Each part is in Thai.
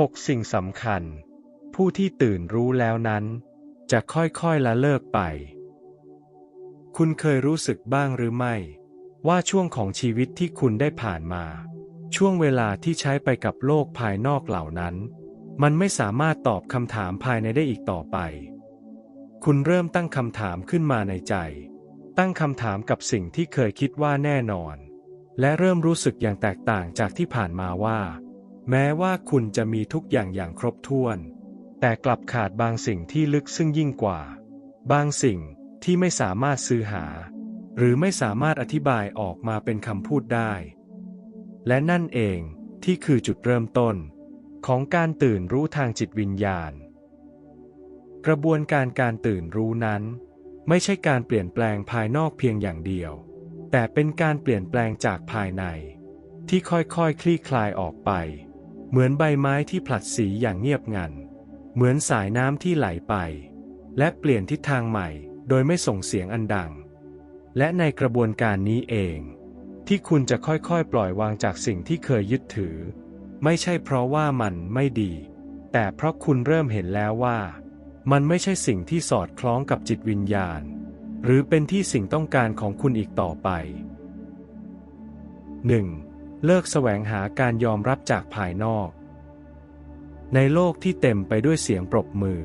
6. สิ่งสำคัญ ผู้ที่ตื่นรู้แล้วนั้น จะค่อยๆละเลิกไป คุณเคยรู้สึกบ้างหรือไม่ ว่าช่วงของชีวิตที่คุณได้ผ่านมา ช่วงเวลาที่ใช้ไปกับโลกภายนอกเหล่านั้น มันไม่สามารถตอบคำถามภายในได้อีกต่อไป คุณเริ่มตั้งคำถามขึ้นมาในใจ ตั้งคำถามกับสิ่งที่เคยคิดว่าแน่นอน และเริ่มรู้สึกอย่างแตกต่างจากที่ผ่านมาว่า แม้ว่าคุณจะมีทุกอย่างอย่างครบถ้วน แต่กลับขาดบางสิ่งที่ลึกซึ่งยิ่งกว่า บางสิ่งที่ไม่สามารถซื้อหา หรือไม่สามารถอธิบายออกมาเป็นคำพูดได้ และนั่นเองที่คือจุดเริ่มต้น ของการตื่นรู้ทางจิตวิญญาณ กระบวนการการตื่นรู้นั้น ไม่ใช่การเปลี่ยนแปลงภายนอกเพียงอย่างเดียว แต่เป็นการเปลี่ยนแปลงจากภายใน ที่ค่อยๆคคลี่คลายออกไป เหมือนใบไม้ที่ผลัดสีอย่างเงียบงัน เหมือนสายน้ำที่ไหลไป และเปลี่ยนทิศทางใหม่ โดยไม่ส่งเสียงอันดัง และในกระบวนการนี้เอง ที่คุณจะค่อยๆ ปล่อยวางจากสิ่งที่เคยยึดถือ ไม่ใช่เพราะว่ามันไม่ดี แต่เพราะคุณเริ่มเห็นแล้วว่า มันไม่ใช่สิ่งที่สอดคล้องกับจิตวิญญาณ หรือเป็นที่สิ่งต้องการของคุณอีกต่อไป 1. เลิกแสวงหาการยอมรับจากภายนอก ในโลกที่เต็มไปด้วยเสียงปรบมือ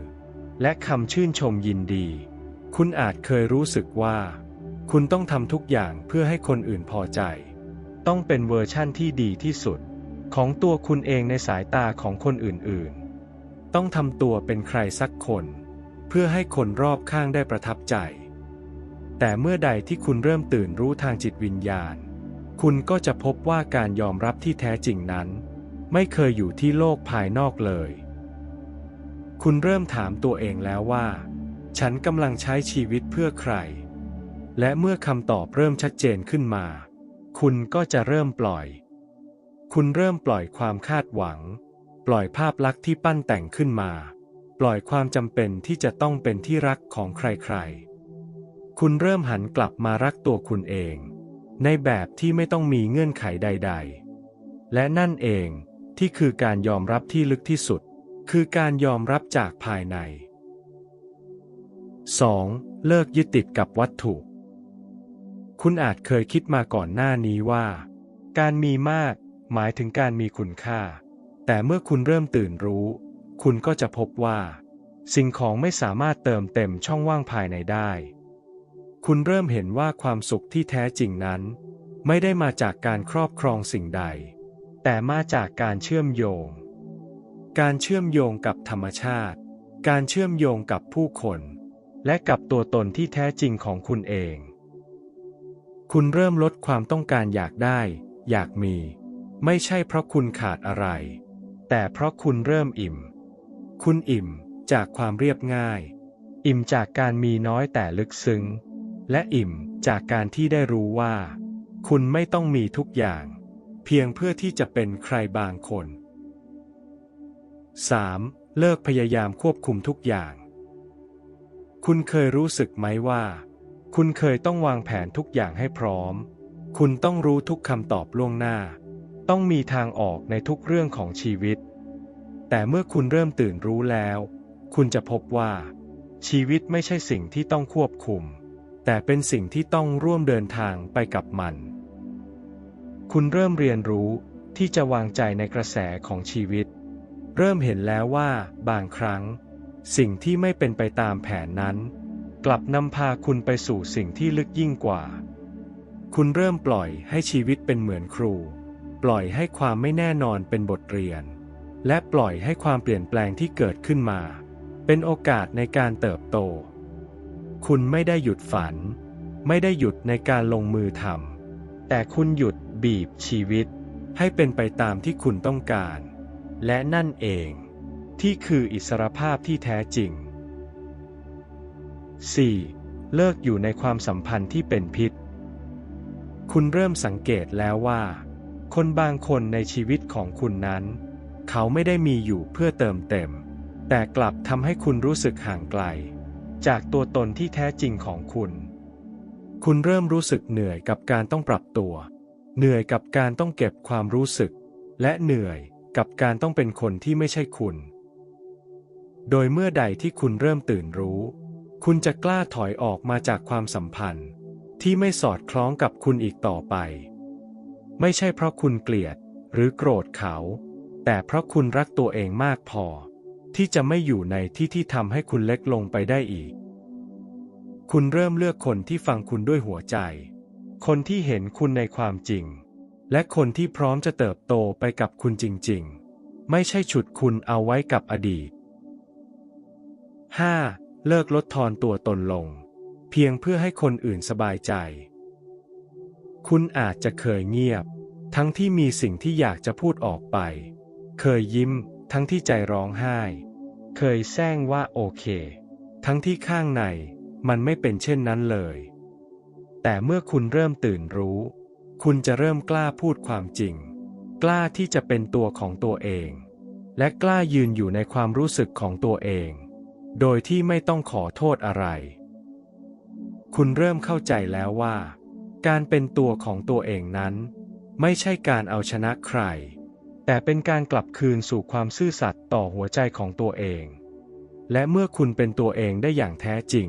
และคำชื่นชมยินดี คุณอาจเคยรู้สึกว่า คุณต้องทำทุกอย่างเพื่อให้คนอื่นพอใจ ต้องเป็นเวอร์ชั่นที่ดีที่สุด ของตัวคุณเองในสายตาของคนอื่นๆ ต้องทำตัวเป็นใครสักคน เพื่อให้คนรอบข้างได้ประทับใจ แต่เมื่อใดที่คุณเริ่มตื่นรู้ทางจิตวิญญาณ คุณก็จะพบว่าการยอมรับที่แท้จริงนั้น ไม่เคยอยู่ที่โลกภายนอกเลย คุณเริ่มถามตัวเองแล้วว่า ฉันกำลังใช้ชีวิตเพื่อใคร และเมื่อคำตอบเริ่มชัดเจนขึ้นมา คุณก็จะเริ่มปล่อย คุณเริ่มปล่อยความคาดหวัง ปล่อยภาพลักษณ์ที่ปั้นแต่งขึ้นมา ปล่อยความจำเป็นที่จะต้องเป็นที่รักของใครๆ คุณเริ่มหันกลับมารักตัวคุณเอง ในแบบที่ไม่ต้องมีเงื่อนไขใด ๆ และนั่นเองที่คือการยอมรับที่ลึกที่สุด คือการยอมรับจากภายใน 2. เลิกยึดติดกับวัตถุ คุณอาจเคยคิดมาก่อนหน้านี้ว่า การมีมากหมายถึงการมีคุณค่า แต่เมื่อคุณเริ่มตื่นรู้ คุณก็จะพบว่า สิ่งของไม่สามารถเติมเต็มช่องว่างภายในได้ คุณเริ่มเห็นว่าความสุขที่แท้จริงนั้น ไม่ได้มาจากการครอบครองสิ่งใด แต่มาจากการเชื่อมโยง การเชื่อมโยงกับธรรมชาติ การเชื่อมโยงกับผู้คน และกับตัวตนที่แท้จริงของคุณเอง คุณเริ่มลดความต้องการอยากได้ อยากมี ไม่ใช่เพราะคุณขาดอะไร แต่เพราะคุณเริ่มอิ่ม คุณอิ่มจากความเรียบง่าย อิ่มจากการมีน้อยแต่ลึกซึ้ง และอิ่มจากการที่ได้รู้ว่า คุณไม่ต้องมีทุกอย่าง เพียงเพื่อที่จะเป็นใครบางคน 3. เลิกพยายามควบคุมทุกอย่าง คุณเคยรู้สึกไหมว่า คุณเคยต้องวางแผนทุกอย่างให้พร้อม คุณต้องรู้ทุกคำตอบล่วงหน้า ต้องมีทางออกในทุกเรื่องของชีวิต แต่เมื่อคุณเริ่มตื่นรู้แล้ว คุณจะพบว่า ชีวิตไม่ใช่สิ่งที่ต้องควบคุม แต่เป็นสิ่งที่ต้องร่วมเดินทางไปกับมัน คุณเริ่มเรียนรู้ที่จะวางใจในกระแสของชีวิต เริ่มเห็นแล้วว่าบางครั้ง สิ่งที่ไม่เป็นไปตามแผนนั้น กลับนำพาคุณไปสู่สิ่งที่ลึกยิ่งกว่า คุณเริ่มปล่อยให้ชีวิตเป็นเหมือนครู ปล่อยให้ความไม่แน่นอนเป็นบทเรียน และปล่อยให้ความเปลี่ยนแปลงที่เกิดขึ้นมา เป็นโอกาสในการเติบโต คุณไม่ได้หยุดฝัน ไม่ได้หยุดในการลงมือทำแต่คุณหยุดบีบชีวิต ให้เป็นไปตามที่คุณต้องการ และนั่นเอง ที่คืออิสรภาพที่แท้จริง 4. เลิกอยู่ในความสัมพันธ์ที่เป็นพิษ คุณเริ่มสังเกตแล้วว่า คนบางคนในชีวิตของคุณนั้น เขาไม่ได้มีอยู่เพื่อเติมเต็ม แต่กลับทำให้คุณรู้สึกห่างไกล จากตัวตนที่แท้จริงของคุณ คุณเริ่มรู้สึกเหนื่อยกับการต้องปรับตัว เหนื่อยกับการต้องเก็บความรู้สึก และเหนื่อยกับการต้องเป็นคนที่ไม่ใช่คุณ โดยเมื่อใดที่คุณเริ่มตื่นรู้ คุณจะกล้าถอยออกมาจากความสัมพันธ์ ที่ไม่สอดคล้องกับคุณอีกต่อไป ไม่ใช่เพราะคุณเกลียดหรือโกรธเขา แต่เพราะคุณรักตัวเองมากพอ ที่จะไม่อยู่ในที่ที่ทำให้คุณเล็กลงไปได้อีก คุณเริ่มเลือกคนที่ฟังคุณด้วยหัวใจ คนที่เห็นคุณในความจริง และคนที่พร้อมจะเติบโตไปกับคุณจริง ๆ ไม่ใช่ฉุดคุณเอาไว้กับอดีต 5. เลิกลดทอนตัวตนลง เพียงเพื่อให้คนอื่นสบายใจ คุณอาจจะเคยเงียบ ทั้งที่มีสิ่งที่อยากจะพูดออกไป เคยยิ้ม ทั้งที่ใจร้องไห้ เคยแซงว่าโอเค ทั้งที่ข้างในมันไม่เป็นเช่นนั้นเลย แต่เมื่อคุณเริ่มตื่นรู้ คุณจะเริ่มกล้าพูดความจริง กล้าที่จะเป็นตัวของตัวเอง และกล้ายืนอยู่ในความรู้สึกของตัวเอง โดยที่ไม่ต้องขอโทษอะไร คุณเริ่มเข้าใจแล้วว่า การเป็นตัวของตัวเองนั้น ไม่ใช่การเอาชนะใคร แต่เป็นการกลับคืนสู่ความซื่อสัตย์ต่อหัวใจของตัวเอง และเมื่อคุณเป็นตัวเองได้อย่างแท้จริง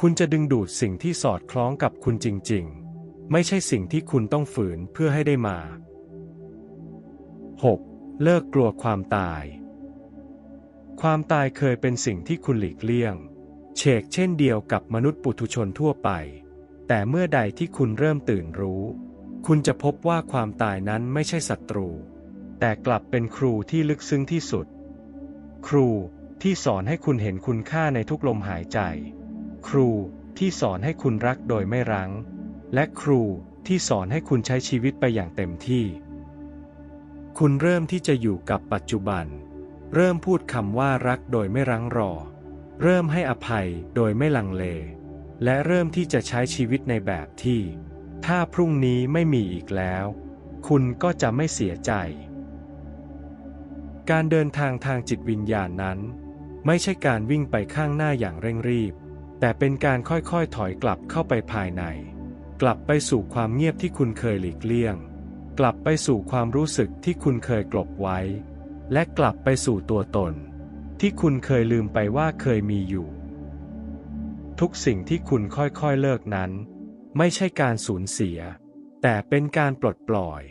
คุณจะดึงดูดสิ่งที่สอดคล้องกับคุณจริง ๆ ไม่ใช่สิ่งที่คุณต้องฝืนเพื่อให้ได้มา 6. เลิกกลัวความตาย ความตายเคยเป็นสิ่งที่คุณหลีกเลี่ยงเฉกเช่นเดียวกับมนุษย์ปุถุชนทั่วไป แต่เมื่อใดที่คุณเริ่มตื่นรู้ คุณจะพบว่าความตายนั้นไม่ใช่ศัตรู แต่กลับเป็นครูที่ลึกซึ้งที่สุด ครูที่สอนให้คุณเห็นคุณค่าในทุกลมหายใจ ครูที่สอนให้คุณรักโดยไม่รั้ง และครูที่สอนให้คุณใช้ชีวิตไปอย่างเต็มที่ คุณเริ่มที่จะอยู่กับปัจจุบัน เริ่มพูดคำว่ารักโดยไม่รั้งรอ เริ่มให้อภัยโดยไม่ลังเล และเริ่มที่จะใช้ชีวิตในแบบที่ ถ้าพรุ่งนี้ไม่มีอีกแล้ว คุณก็จะไม่เสียใจ การเดินทางทางจิตวิญญาณนั้น ไม่ใช่การวิ่งไปข้างหน้าอย่างเร่งรีบ แต่เป็นการค่อยๆถอยกลับเข้าไปภายใน กลับไปสู่ความเงียบที่คุณเคยหลีกเลี่ยง กลับไปสู่ความรู้สึกที่คุณเคยกลบไว้ และกลับไปสู่ตัวตน ที่คุณเคยลืมไปว่าเคยมีอยู่ ทุกสิ่งที่คุณค่อยๆเลิกนั้น ไม่ใช่การสูญเสีย แต่เป็นการปลดปล่อย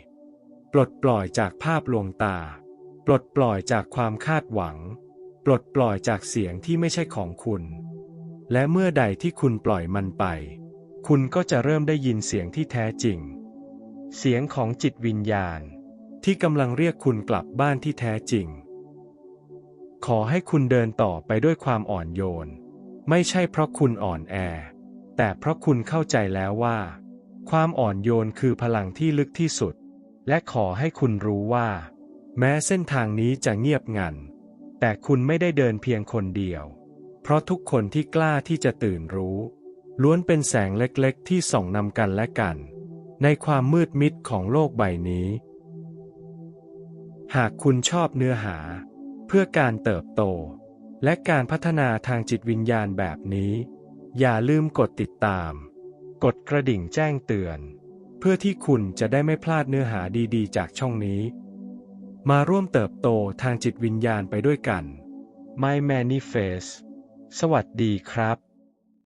ปลดปล่อยจากภาพลวงตา ปลดปล่อยจากความคาดหวัง ปลดปล่อยจากเสียงที่ไม่ใช่ของคุณ และเมื่อใดที่คุณปล่อยมันไป คุณก็จะเริ่มได้ยินเสียงที่แท้จริง เสียงของจิตวิญญาณ ที่กำลังเรียกคุณกลับบ้านที่แท้จริง ขอให้คุณเดินต่อไปด้วยความอ่อนโยน ไม่ใช่เพราะคุณอ่อนแอ แต่เพราะคุณเข้าใจแล้วว่า ความอ่อนโยนคือพลังที่ลึกที่สุด และขอให้คุณรู้ว่า แม้เส้นทางนี้จะเงียบงัน แต่คุณไม่ได้เดินเพียงคนเดียว เพราะทุกคนที่กล้าที่จะตื่นรู้ ล้วนเป็นแสงเล็กๆ ที่ส่องนำกันและกัน ในความมืดมิดของโลกใบนี้ หากคุณชอบเนื้อหา เพื่อการเติบโต และการพัฒนาทางจิตวิญญาณแบบนี้ อย่าลืมกดติดตาม กดกระดิ่งแจ้งเตือน เพื่อที่คุณจะได้ไม่พลาดเนื้อหาดีๆ จากช่องนี้ มาร่วมเติบโตทางจิตวิญญาณไปด้วยกัน My Manifest สวัสดีครับ